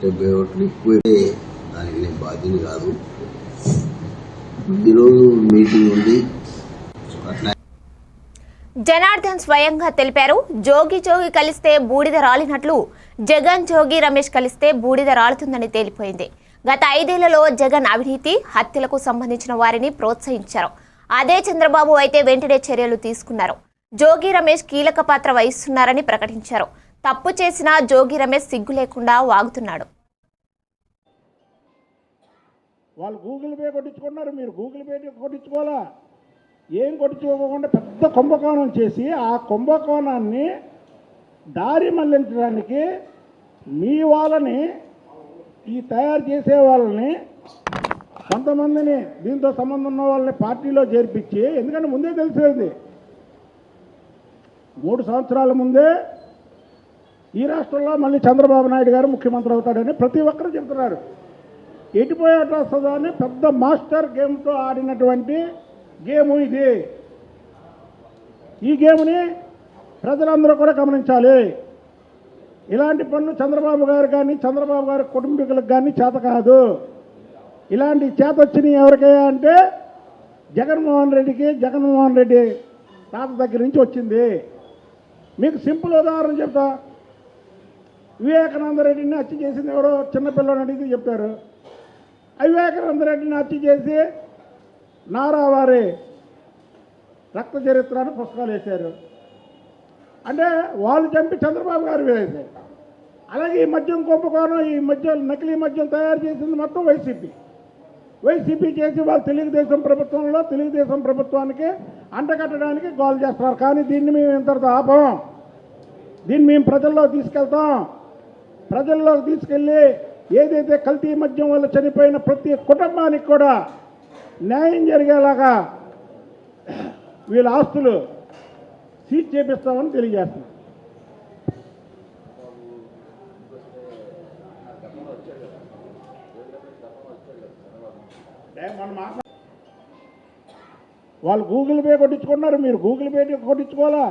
డెబ్బై ఓట్లు ఎక్కువైతే దానికి నేను బాధ్యుని కాదు. ఈరోజు మీటింగ్ ఉంది. అట్లా జనార్దన్ స్వయంగా తెలిపారు జోగి జోగి కలిస్తే బూడిద రాలినట్లు జగన్ జోగి రమేష్ కలిస్తే బూడిద రాలుతుందని తేలిపోయింది. గత ఐదేళ్ళలో జగన్ అవినీతి హత్యలకు సంబంధించిన వారిని ప్రోత్సహించారు. అదే చంద్రబాబు అయితే వెంటనే చర్యలు తీసుకున్నారు. జోగి రమేష్ కీలక పాత్ర వహిస్తున్నారని ప్రకటించారు. తప్పు చేసిన జోగి రమేష్ సిగ్గు లేకుండా వాగుతున్నాడు. వాళ్ళు గూగుల్ పే కొట్టించుకున్నారు మీరు గూగుల్ పే కొట్టించుకోవాలా? ఏం కొట్టించుకోకుండా పెద్ద కుంభకోణం చేసి ఆ కుంభకోణాన్ని దారి మళ్ళించడానికి మీ వాళ్ళని ఈ తయారు చేసే వాళ్ళని కొంతమందిని దీంతో సంబంధం ఉన్న వాళ్ళని పార్టీలో చేర్పించి ఎందుకంటే ముందే తెలిసేది. మూడు సంవత్సరాల ముందే ఈ రాష్ట్రంలో మళ్ళీ చంద్రబాబు నాయుడు గారు ముఖ్యమంత్రి అవుతాడని ప్రతి ఒక్కరు చెబుతున్నారు. ఎటుపోయేట వస్తుందో అని పెద్ద మాస్టర్ గేమ్తో ఆడినటువంటి గేము ఇది. ఈ గేమ్ని ప్రజలందరూ కూడా గమనించాలి. ఇలాంటి పనులు చంద్రబాబు గారు కానీ చంద్రబాబు గారి కుటుంబీకులకు కానీ చేత కాదు. ఇలాంటి చేత వచ్చినవి ఎవరికయ్యా అంటే జగన్మోహన్ రెడ్డికి జగన్మోహన్ రెడ్డి తాత దగ్గర నుంచి వచ్చింది. మీకు సింపుల్ ఉదాహరణ చెప్తా. వివేకానంద రెడ్డిని హత్య చేసింది ఎవరో చిన్నపిల్లని అడిగితే చెప్పారు. వివేకానంద రెడ్డిని హత్య చేసి నారా వారి రక్త చరిత్ర అని పుస్తకాలు వేశారు. అంటే వాళ్ళు చంపి చంద్రబాబు గారు వేశారు అలాగే ఈ మద్యం కుంభకోణం ఈ మద్యం నకిలీ మద్యం తయారు చేసింది మొత్తం వైసీపీ. వైసీపీ చేసి వాళ్ళు తెలుగుదేశం ప్రభుత్వంలో తెలుగుదేశం ప్రభుత్వానికి అంటగట్టడానికి గోల్ చేస్తున్నారు. కానీ దీన్ని మేము ఇంతటితో ఆపం. దీన్ని మేము ప్రజల్లో తీసుకెళ్తాం. ప్రజల్లోకి తీసుకెళ్ళి ఏదైతే కల్తీ మద్యం వల్ల చనిపోయిన ప్రతి కుటుంబానికి కూడా న్యాయం జరిగేలాగా వీళ్ళ ఆస్తులు సీజ్ చేపిస్తామని తెలియజేస్తున్నాం. వాళ్ళు గూగుల్ పే కొట్టించుకున్నారు మీరు గూగుల్ పే కొట్టించుకోవాలా?